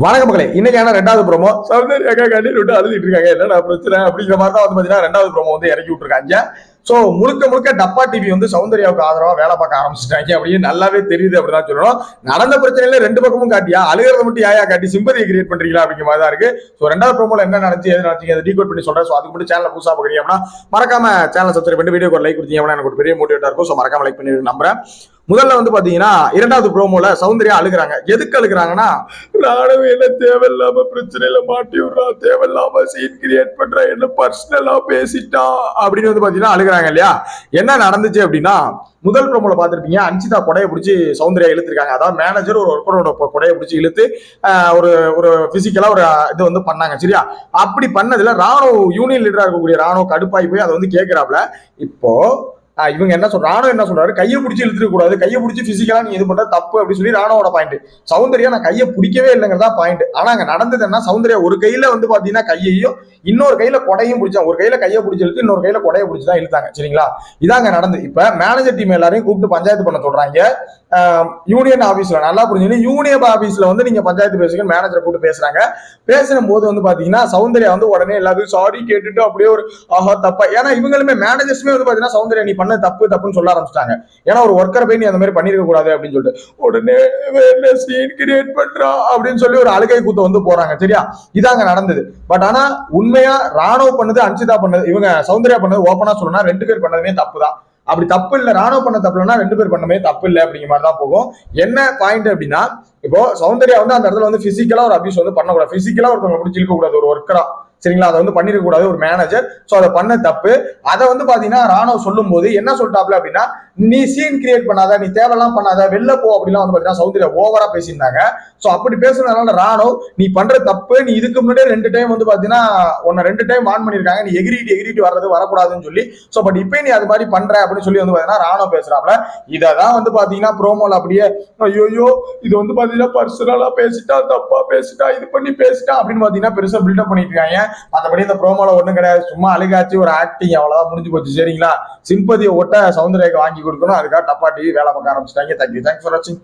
வணக்க மக்களே. இன்னைக்கான ரெண்டாவது ப்ரோமோ சௌந்தர்யாக்கா கண்ணீர் விட்டு அழுதிட்டு இருக்காங்க. என்னடா பிரச்சனை? அப்படிங்கிற மாதிரி தான் வந்து பாத்தீங்கன்னா ரெண்டாவது ப்ரோமோ வந்து இறக்கி விட்டுருக்காங்க. சோ முழுக்க முழுக்க டப்பா டிவி வந்து சௌந்தர்யாவுக்கு ஆதரவா வேலை பார்க்க ஆரம்பிச்சிட்டாங்க அப்படின்னு நல்லாவே தெரியுது அப்படிதான் சொல்லணும். நடந்த பிரச்சனையில ரெண்டு பக்கமும் காட்டியா? அழுகிறத மட்டும் யாயா காட்டி சிம்பதியை கிரியேட் பண்றீங்களா அப்படிங்கிற மாதிரி தான் இருக்கு. சோ ரெண்டாவது ப்ரோமோல என்ன நடந்துச்சு எது நடந்துச்சு அதை டீகோட் பண்ணி சொல்றேன். ஸோ அதுக்கு மட்டும் சேனல் புதுசா பாக்குறீங்க அப்படின்னா மறக்காம சேனல் சப்ஸ்கிரைப் பண்ணி வீடியோ லைக் கொடுத்தீங்க அப்படின்னா எனக்கு ஒரு பெரிய மோட்டிவேட்டா இருக்கும். சோ மறக்காம லைக் பண்ணி நம்புறேன். முதல்ல வந்து பாத்தீங்கன்னா இரண்டாவது ப்ரோமோல சௌந்தர்யா அழுகுறாங்க. எதுக்கு அழுகுறாங்கன்னா ராணுவ என்ன தேவையில்லாம பிரச்சனையில மாட்டி விடுறா தேவையில்லாம சீன் கிரியேட் பண்ற என்ன பர்சனலா பேசிட்டா? அப்படின்னு வந்து பாத்தீங்கன்னா அழுகுறாங்க இல்லையா? என்ன நடந்துச்சு அப்படின்னா முதல் ப்ரோமோல பார்த்துருப்பீங்க அன்சிதா கொடையை பிடிச்சி சௌந்தர்யா இழுத்துருக்காங்க. அதாவது மேனேஜர் ஒரு ஒர்க்கரோட கொடையை பிடிச்சி இழுத்து ஒரு ஒரு பிசிக்கலா ஒரு இது வந்து பண்ணாங்க. சரியா? அப்படி பண்ணதுல ராணுவ யூனியன் லீடரா இருக்கக்கூடிய ராணுவ கடுப்பாய் போய் அதை வந்து கேட்கிறாப்ல இப்போ இவங்க என்ன சொல்ற ராணுவ என்ன சொல்றாரு? கையை பிடிச்சி இழுத்துக்க கூடாது. கையை பிடிச்சி பிசிக்கலா நீ இது பண்ற தப்பு அப்படின்னு சொல்லி ராணுவோட பாயிண்ட் சௌந்தர்யா நான் கையை பிடிக்கவே இல்லைங்கிறதா பாயிண்ட் ஆனா அங்க நடந்தது என்ன சௌந்தர்யா ஒரு கையில வந்து பாத்தீங்கன்னா கையையும் இன்னொரு கையில கொடையும் பிடிச்சா ஒரு கையில கையை பிடிச்சி இழுத்து இன்னொரு கையில கொடையை பிடிச்சி தான் இழுத்தாங்க. சரிங்களா? இதாங்க நடந்து இப்ப மேனேஜர் டீம் எல்லாரையும் கூப்பிட்டு பஞ்சாயத்து பண்ண சொல்றாங்க. யூனியன் ஆபீஸ்ல நல்லா புரிஞ்சுங்க யூனியன் ஆபீஸ்ல வந்து நீங்க பஞ்சாயத்து பேசுங்க மேனேஜரை கூப்பிட்டு பேசுறாங்க. பேசின போது வந்து பாத்தீங்கன்னா சௌந்தர்யா வந்து உடனே எல்லாத்தையும் சாரி கேட்டுட்டு அப்படியே ஒரு ஆஹா தப்பா. ஏன்னா இவங்களுமே மேனேஜர்ஸுமே வந்து பாத்தீங்கன்னா சௌந்தர்யா நீ பண்ண தப்பு தப்புன்னு சொல்ல ஆரம்பிச்சிட்டாங்க. ஏன்னா ஒரு ஒர்க்கர் போய் நீ அந்த மாதிரி பண்ணிருக்க கூடாது அப்படின்னு சொல்லிட்டு. உடனே வேற சீன் கிரியேட் பண்றா? அப்படின்னு சொல்லி ஒரு அழுகை கூத்த வந்து போறாங்க சரியா? இதாங்க நடந்தது. பட் ஆனா உண்மையா ராணுவ பண்ணது அன்சிதா பண்ணது இவங்க சௌந்தர்யா பண்ணது ஓப்பனா சொல்லணும்னா ரெண்டு பேர் பண்ணதுமே தப்பு தான் அப்படி தப்பு இல்ல ராணுவ பண்ண தப்பு இல்லைன்னா ரெண்டு பேர் பண்ணமே தப்பு இல்லை அப்படிங்கிற மாதிரி தான் போகும். என்ன பாயிண்ட் அப்படின்னா இப்போ சௌந்தர்யா வந்து அந்த இடத்துல வந்து பிசிக்கலா ஒரு அபியூஸ் வந்து பண்ணக்கூடாது. பிசிக்கலா ஒருத்தவங்க பிடிச்சி கூடாது ஒரு ஒர்க்கரா சரிங்களா? அதை வந்து பண்ணிருக்க கூடாது ஒரு மேனேஜர் சோ அதை பண்ண தப்பு. அதை வந்து பாத்தீங்கன்னா ராணுவ சொல்லும் போது என்ன சொல்லிட்டாப்ல அப்படின்னா நீ சீன் கிரியேட் பண்ணாத நீ தேவையெல்லாம் பண்ணாத வெளில போ அப்படிலாம் வந்து பாத்தீங்கன்னா சௌந்தர்யா ஓவரா பேசியிருந்தாங்க. சோ அப்படி பேசுனதுனால ராணுவ நீ பண்ற தப்பு நீ இதுக்கு முன்னாடியே ரெண்டு டைம் வந்து பாத்தீங்கன்னா உன்னை ரெண்டு டைம் வான் பண்ணிருக்காங்க நீ எகிரிட்டு எகிரிட்டு வர்றது வரக்கூடாதுன்னு சொல்லி. சோ பட் இப்போ நீ அது மாதிரி பண்ற அப்படின்னு சொல்லி வந்து பாத்தீங்கன்னா ராணுவ பேசுறாப்ல இதை தான் வந்து பாத்தீங்கன்னா ப்ரோமோல அப்படியே ஐயோ இது வந்து பாத்தீங்கன்னா பர்சனலா பேசிட்டா தப்பா பேசிட்டா இது பண்ணி பேசிட்டா அப்படின்னு பாத்தீங்கன்னா பெருசா பில்டப் பண்ணிட்டு இருக்காங்க. மற்றபடி இந்த ப்ரோமோல ஒண்ணும் கிடையாது. சும்மா அழுகாச்சு ஒரு ஆக்டிங் அவ்வளோதான் முடிஞ்சு போச்சு. சரிங்களா? சிம்பதியை ஒட்ட சௌந்தர்யாக்கு வாங்கி கொடுக்கணும். அதுக்காக டப்பா டிவி வேலை பார்க்க ஆரம்பிச்சிட்டாங்க. தேங்க்யூ தேங்க்ஸ் ஃபார் வாட்சிங்